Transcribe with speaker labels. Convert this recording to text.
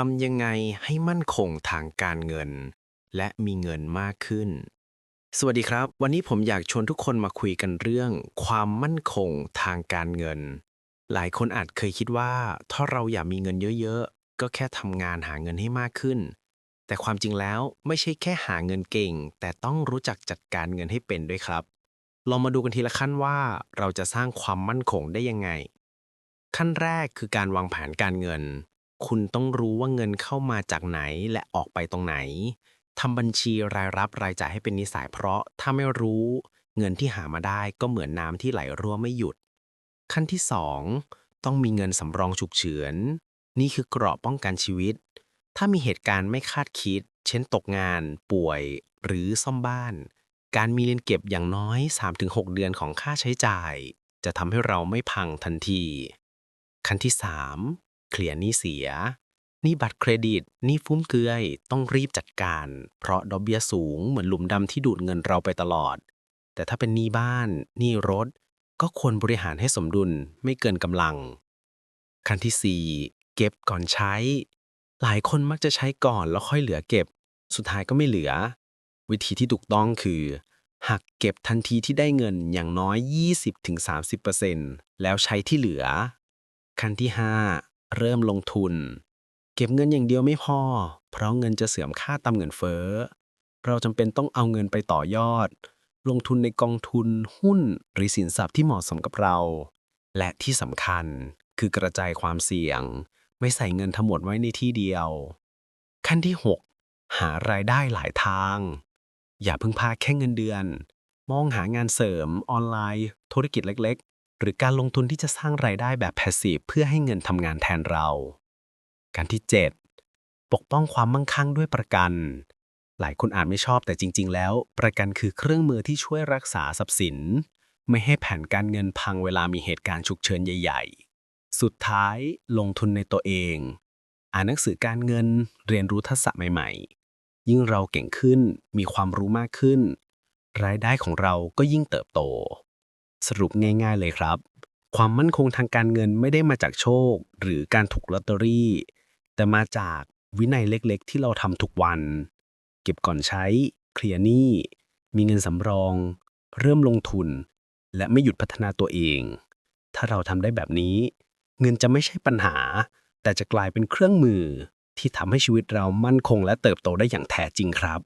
Speaker 1: ทำยังไงให้มั่นคงทางการเงิน และมีเงินมากขึ้น สวัสดีครับ วันนี้ผมอยากชวนทุกคนมาคุยกันเรื่อง ความมั่นคงทางการเงิน หลายคนอาจเคยคิดว่า ถ้าเราอยากมีเงินเยอะๆ ก็แค่ทำงานหาเงินให้มากขึ้น แต่ความจริงแล้วไม่ใช่แค่หาเงินเก่ง แต่ต้องรู้จักจัดการเงินให้เป็นด้วยครับ ลองมาดูกันทีละขั้นว่าเราจะสร้างความมั่นคงได้ยังไง ขั้นแรกคือการวางแผนการเงิน คุณต้องรู้ว่าเงินเข้ามาจากไหนและออกไปตรงไหนทำบัญชีรายรับรายจ่ายให้เป็นนิสัยเพราะถ้าไม่รู้เงินที่หามาได้ก็เหมือนน้ำที่ไหลรั่วไม่หยุด ขั้นที่ 2 ต้องมีเงินสำรองฉุกเฉิน นี่คือเกราะป้องกันชีวิต ถ้ามีเหตุการณ์ไม่คาดคิด เช่นตกงาน ป่วย หรือซ่อมบ้าน การมีเงินเก็บอย่างน้อย 3-6 เดือนของค่าใช้จ่าย จะทำให้เราไม่พังทันที ขั้นที่ 3 เคลียร์หนี้เสียหนี้บัตรเครดิตหนี้ฟุ่มเกอย ต้องรีบจัดการ เพราะดอกเบี้ยสูงเหมือนหลุมดำที่ดูดเงินเราไปตลอด แต่ถ้าเป็นหนี้บ้านหนี้รถ ก็ควรบริหารให้สมดุลไม่เกินกำลัง ขั้นที่ 4 เก็บก่อนใช้ หลายคนมักจะใช้ก่อนแล้วค่อยเหลือเก็บ สุดท้ายก็ไม่เหลือ วิธีที่ถูกต้องคือ หักเก็บทันทีที่ได้เงินอย่างน้อย 20-30%แล้วใช้ที่เหลือ ขั้นที่ 5 เริ่มลงทุน เก็บเงินอย่างเดียวไม่พอ เพราะเงินจะเสื่อมค่าตามเงินเฟ้อ เราจำเป็นต้องเอาเงินไปต่อยอด ลงทุนในกองทุนหุ้นหรือสินทรัพย์ที่เหมาะสมกับเรา และที่สำคัญคือกระจายความเสี่ยง ไม่ใส่เงินทั้งหมดไว้ในที่เดียว ขั้นที่ 6 หารายได้หลายทาง อย่าพิ่งพาแค่เงินเดือน มองหางานเสริมออนไลน์ ธุรกิจเล็ก หรือการลงทุนที่จะสร้างรายได้แบบ passive เพื่อให้เงินทำงานแทนเรา การที่ 7 ปกป้องความมั่งคั่งด้วยประกัน หลายคนอาจไม่ชอบแต่จริง ๆ แล้ว ประกันคือเครื่องมือที่ช่วยรักษาทรัพย์สิน ไม่ให้แผนการเงินพังเวลามีเหตุการณ์ฉุกเฉินใหญ่ ๆ สุดท้ายลงทุนในตัวเอง อ่านหนังสือการเงินเรียนรู้ทักษะใหม่ ๆ ยิ่งเราเก่งขึ้นมีความรู้มากขึ้น รายได้ของเราก็ยิ่งเติบโต สรุปง่ายๆเลยครับ ความมั่นคงทางการเงินไม่ได้มาจากโชค หรือการถูกลอตเตอรี่ แต่มาจากวินัยเล็กๆ ที่เราทำทุกวัน เก็บก่อนใช้ เคลียร์หนี้ มีเงินสำรอง เริ่มลงทุน และไม่หยุดพัฒนาตัวเอง ถ้าเราทำได้แบบนี้ เงินจะไม่ใช่ปัญหา แต่จะกลายเป็นเครื่องมือที่ทำให้ชีวิตเรามั่นคงและเติบโตได้อย่างแท้จริงครับ